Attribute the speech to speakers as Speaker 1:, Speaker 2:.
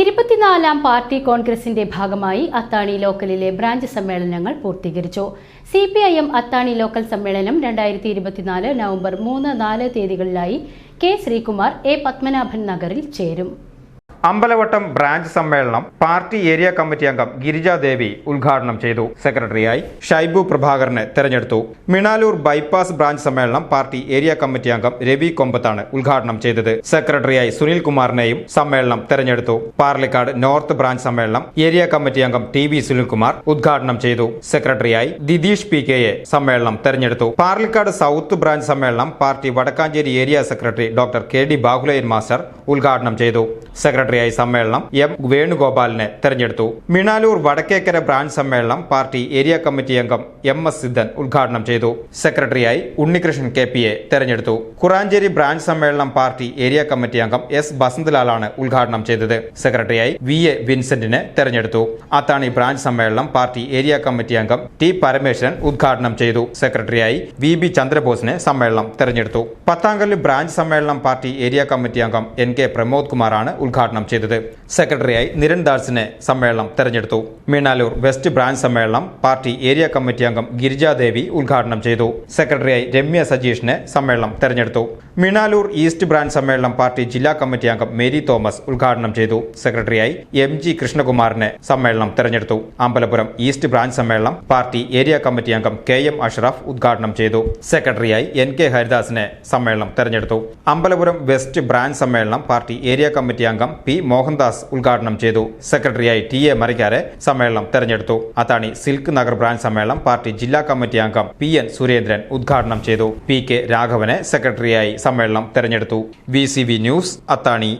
Speaker 1: ഇരുപത്തിനാലാം പാർട്ടി കോൺഗ്രസിന്റെ ഭാഗമായി അത്താണി ലോക്കലിലെ ബ്രാഞ്ച് സമ്മേളനങ്ങൾ പൂർത്തീകരിച്ചു. C P I M Athani local സമ്മേളനം രണ്ടായിരത്തി ഇരുപത്തിനാല് നവംബർ മൂന്ന് നാല് തീയതികളിലായി കെ ശ്രീകുമാർ എ പത്മനാഭൻ നഗറിൽ ചേരും.
Speaker 2: അമ്പലവട്ടം ബ്രാഞ്ച് സമ്മേളനം പാർട്ടി ഏരിയ കമ്മിറ്റി അംഗം ഗിരിജാദേവി ഉദ്ഘാടനം ചെയ്തു. സെക്രട്ടറിയായി ഷൈബു പ്രഭാകരനെ തെരഞ്ഞെടുത്തു. മിണാലൂർ ബൈപ്പാസ് ബ്രാഞ്ച് സമ്മേളനം പാർട്ടി ഏരിയ കമ്മിറ്റി അംഗം രവി കൊമ്പത്താണ് ഉദ്ഘാടനം ചെയ്തത്. സെക്രട്ടറിയായി സുനിൽ കുമാറിനെയും സമ്മേളനം തെരഞ്ഞെടുത്തു. പാർലിക്കാട് നോർത്ത് ബ്രാഞ്ച് സമ്മേളനം ഏരിയ കമ്മിറ്റി അംഗം ടി വി സുനിൽകുമാർ ഉദ്ഘാടനം ചെയ്തു. സെക്രട്ടറിയായി ദിതീഷ് പി കെയെ സമ്മേളനം തെരഞ്ഞെടുത്തു. പാർലിക്കാട് സൗത്ത് ബ്രാഞ്ച് സമ്മേളനം party Vadakkanchery area secretary doctor K D Bahuleyan master ഉദ്ഘാടനം ചെയ്തു. സെക്രട്ടറിയായി സമ്മേളനം എം വേണുഗോപാലിനെ തെരഞ്ഞെടുത്തു. മിണാലൂർ വടക്കേക്കര ബ്രാഞ്ച് സമ്മേളനം പാർട്ടി ഏരിയ കമ്മിറ്റി അംഗം എം എസ് സിദ്ധൻ ഉദ്ഘാടനം ചെയ്തു. സെക്രട്ടറിയായി ഉണ്ണികൃഷ്ണൻ കെ പി എ തെരഞ്ഞെടുത്തു. കുറാഞ്ചേരി ബ്രാഞ്ച് സമ്മേളനം പാർട്ടി ഏരിയ കമ്മിറ്റി അംഗം എസ് ബസന്ത്ലാലാണ് ഉദ്ഘാടനം ചെയ്തത്. സെക്രട്ടറിയായി വി എ വിൻസെന്റിനെ തെരഞ്ഞെടുത്തു. അത്താണി ബ്രാഞ്ച് സമ്മേളനം പാർട്ടി ഏരിയ കമ്മിറ്റി അംഗം ടി പരമേശ്വരൻ ഉദ്ഘാടനം ചെയ്തു. സെക്രട്ടറിയായി വി ബി ചന്ദ്രബോസിനെ സമ്മേളനം തെരഞ്ഞെടുത്തു. പത്താങ്കല്ല് ബ്രാഞ്ച് സമ്മേളനം പാർട്ടി ഏരിയ കമ്മിറ്റി അംഗം എൻ കെ പ്രമോദ് കുമാറാണ് ഉദ്ഘാടനം ചെയ്തത്. സെക്രട്ടറിയായി നിരൻ ദാസിനെ സമ്മേളനം തെരഞ്ഞെടുത്തു. മീണാലൂർ വെസ്റ്റ് ബ്രാഞ്ച് സമ്മേളനം പാർട്ടി ഏരിയ കമ്മിറ്റി അംഗം ഗിരിജാദേവി ഉദ്ഘാടനം ചെയ്തു. സെക്രട്ടറിയായി രമ്യ സജീഷിനെ സമ്മേളനം തെരഞ്ഞെടുത്തു. മീണാലൂർ ഈസ്റ്റ് ബ്രാഞ്ച് സമ്മേളനം പാർട്ടി ജില്ലാ കമ്മിറ്റി അംഗം മേരി തോമസ് ഉദ്ഘാടനം ചെയ്തു. സെക്രട്ടറിയായി എം ജി കൃഷ്ണകുമാറിനെ സമ്മേളനം തെരഞ്ഞെടുത്തു. അമ്പലപുരം ഈസ്റ്റ് ബ്രാഞ്ച് സമ്മേളനം പാർട്ടി ഏരിയ കമ്മിറ്റി അംഗം കെ എം അഷ്റഫ് ഉദ്ഘാടനം ചെയ്തു. സെക്രട്ടറിയായി എൻ കെ ഹരിദാസിനെ സമ്മേളനം തെരഞ്ഞെടുത്തു. അമ്പലപുരം വെസ്റ്റ് ബ്രാഞ്ച് സമ്മേളനം പാർട്ടി ഏരിയ കമ്മിറ്റി അംഗം പി മോഹൻദാസ് ഉദ്ഘാടനം ചെയ്തു. സെക്രട്ടറിയായി ടി എ മറിക്കാരെ സമ്മേളനം തെരഞ്ഞെടുത്തു. അത്താണി സിൽക്ക് നഗർ ബ്രാഞ്ച് സമ്മേളനം പാർട്ടി ജില്ലാ കമ്മിറ്റി അംഗം പി എൻ സുരേന്ദ്രൻ ഉദ്ഘാടനം ചെയ്തു. പി കെ രാഘവനെ സെക്രട്ടറിയായി സമ്മേളനം തെരഞ്ഞെടുത്തു. V news Athani.